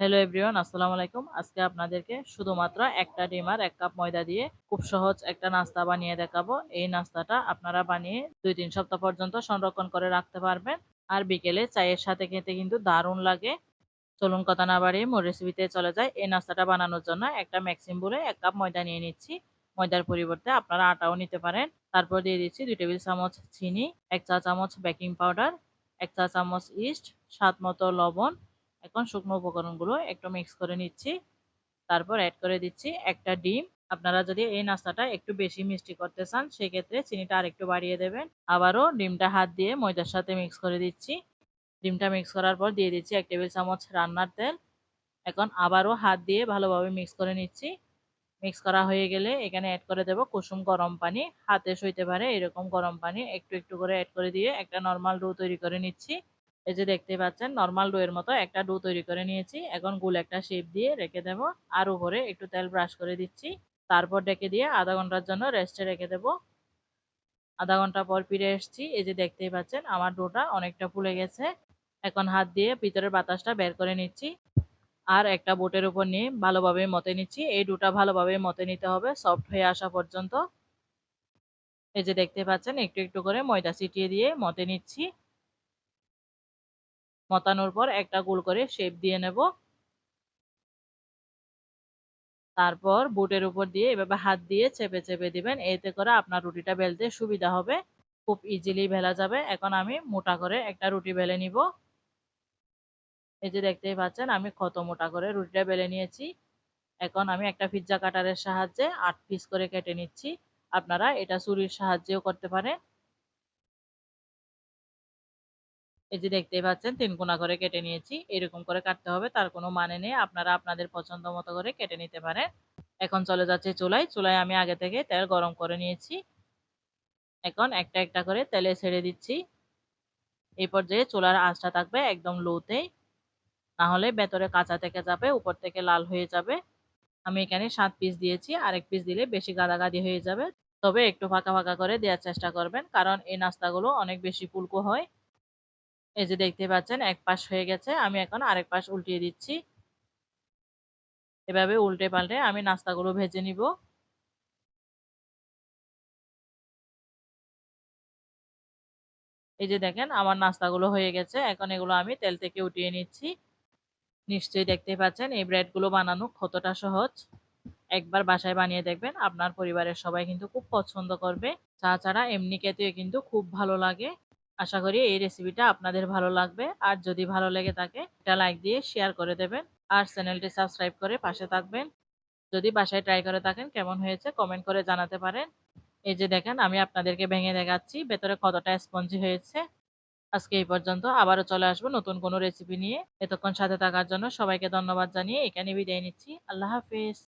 Hello everyone আসসালামু আলাইকুম। আজকে আপনাদেরকে শুধুমাত্র একটা ডিম আর এক কাপ ময়দা দিয়ে খুব সহজ একটা নাস্তা বানিয়ে দেখাবো। এই নাস্তাটা আপনারা বানিয়ে দুই তিন সপ্তাহ পর্যন্ত সংরক্ষণ করে রাখতে পারবেন। আর বিকেলে চায়ের সাথে খেতে কিন্তু দারুণ লাগে। চলুন কথা না বাড়িয়ে মোর রেসিপিতে চলে যায় এই নাস্তাটা বানানোর জন্য একটা ম্যাক্সিম বলে এক কাপ ময়দা নিয়ে নিচ্ছি। ময়দার পরিবর্তে আপনারা আটাও নিতে পারেন। তারপর দিয়ে দিচ্ছি দুই টেবিল চামচ চিনি, এক চা চামচ বেকিং পাউডার এক চা চামচ ইস্ট স্বাদ মতো লবণ এখন শুকনো উপকরণগুলো একটু মিক্স করে নিচ্ছি। তারপর অ্যাড করে দিচ্ছি একটা ডিম। আপনারা যদি এই নাস্তাটা একটু বেশি মিষ্টি করতে চান, সেক্ষেত্রে চিনিটা আর একটু বাড়িয়ে দেবেন। আবারও ডিমটা হাত দিয়ে ময়দার সাথে মিক্স করে দিচ্ছি। ডিমটা মিক্স করার পর দিয়ে দিচ্ছি এক টেবিল চামচ রান্নার তেল। এখন আবারও হাত দিয়ে ভালোভাবে মিক্স করে নিচ্ছি। মিক্স করা হয়ে গেলে এখানে অ্যাড করে দেব কুসুম গরম পানি। হাতে সইতে পারে এরকম গরম পানি। একটু একটু করে অ্যাড করে দিয়ে একটা নর্মাল ডো তৈরি করে নিচ্ছি। এই যে দেখতে পাচ্ছেন নর্মাল ডো এর মতো একটা ডো তৈরি করে নিয়েছি। এখন গুল একটা শেপ দিয়ে রেখে দেব। আর উপরে একটু তেল ব্রাশ করে দিচ্ছি। তারপর ডেকে দিয়ে আধা ঘণ্টার জন্য রেস্টে রেখে দেব। আধা ঘণ্টা পর ফিরে এসেছি। এই যে দেখতেই পাচ্ছেন, আমার ডোটা অনেকটা ফুলে গেছে। এখন হাত দিয়ে ভিতরের বাতাসটা বের করে নিচ্ছি। আর একটা বোটের উপর নিয়ে ভালোভাবে মতে নিচ্ছি। এই ডোটা ভালোভাবে মতে নিতে হবে সফট হয়ে আসা পর্যন্ত। এই যে দেখতে পাচ্ছেন, একটু একটু করে ময়দা ছিটিয়ে দিয়ে মতে নিচ্ছি। মতানোর পর একটা গোল করে শেপ দিয়ে নেব। তারপর বুটের উপর দিয়ে এভাবে হাত দিয়ে চেপে চেপে দিবেন। এতে করে আপনার রুটিটা বেলতে সুবিধা হবে। খুব ইজিলি ভেলা যাবে। এখন আমি মোটা করে একটা রুটি বেলে নিব। এই যে দেখতেই পাচ্ছেন, আমি কত মোটা করে রুটিটা বেলে নিয়েছি। এখন আমি একটা পিৎজা কাটারের সাহায্যে আট পিস করে কেটে নিচ্ছি। আপনারা এটা চুরির সাহায্যেও করতে পারেন। এই যে দেখতেই পাচ্ছেন, তিন কোনা করে কেটে নিয়েছি। এরকম করে কাটতে হবে, তার কোনো মানে নেই। আপনারা আপনাদের পছন্দ মতো করে কেটে নিতে পারেন। এখন চলে যাচ্ছে চুলায়। চুলায় আমি আগে থেকে তেল গরম করে নিয়েছি। এখন একটা একটা করে তেলে ছেড়ে দিচ্ছি। এই পর্যায়ে চুলার আঁচটা থাকবে একদম লোতেই না হলে ভেতরে কাঁচা থেকে যাবে, উপর থেকে লাল হয়ে যাবে। আমি এখানে সাত পিস দিয়েছি। আরেক পিস দিলে বেশি গাদাগাদি হয়ে যাবে। তবে একটু ফাঁকা ফাঁকা করে দেওয়ার চেষ্টা করবেন, কারণ এই নাস্তাগুলো অনেক বেশি ফুলকো হয়। এই যে দেখতে পাচ্ছেন, এক পাশ হয়ে গেছে, আমি এখন আরেক পাশ উল্টিয়ে দিচ্ছি। এভাবে উল্টে পাল্টে আমি নাস্তাগুলো ভেজে নিব। এই যে দেখেন, আমার নাস্তাগুলো হয়ে গেছে, এখন এগুলো আমি তেল থেকে উঠিয়ে নিচ্ছি। নিশ্চয়ই দেখতে পাচ্ছেন, এই ব্রেডগুলো বানানো কতটা সহজ। একবার বাসায় বানিয়ে দেখবেন, আপনার পরিবারের সবাই কিন্তু খুব পছন্দ করবে। চা ছাড়া এমনি খেতে কিন্তু খুব ভালো লাগে। আশা করি এই রেসিপিটা আপনাদের ভালো লাগবে। আর যদি ভালো লেগে থাকে, একটা লাইক দিয়ে শেয়ার করে দেবেন। আর চ্যানেলটি সাবস্ক্রাইব করে পাশে থাকবেন। যদি বাসায় ট্রাই করে থাকেন, কেমন হয়েছে কমেন্ট করে জানাতে পারেন। এই যে দেখেন, আমি আপনাদেরকে ভেঙে দেখাচ্ছি, ভেতরে কতটা স্পঞ্জি হয়েছে। আজকে এই পর্যন্ত আবারও চলে আসব নতুন কোনো রেসিপি নিয়ে। এতক্ষণ সাথে থাকার জন্য সবাইকে ধন্যবাদ জানিয়ে এখানে বিদায় নিচ্ছি। আল্লাহ হাফিজ।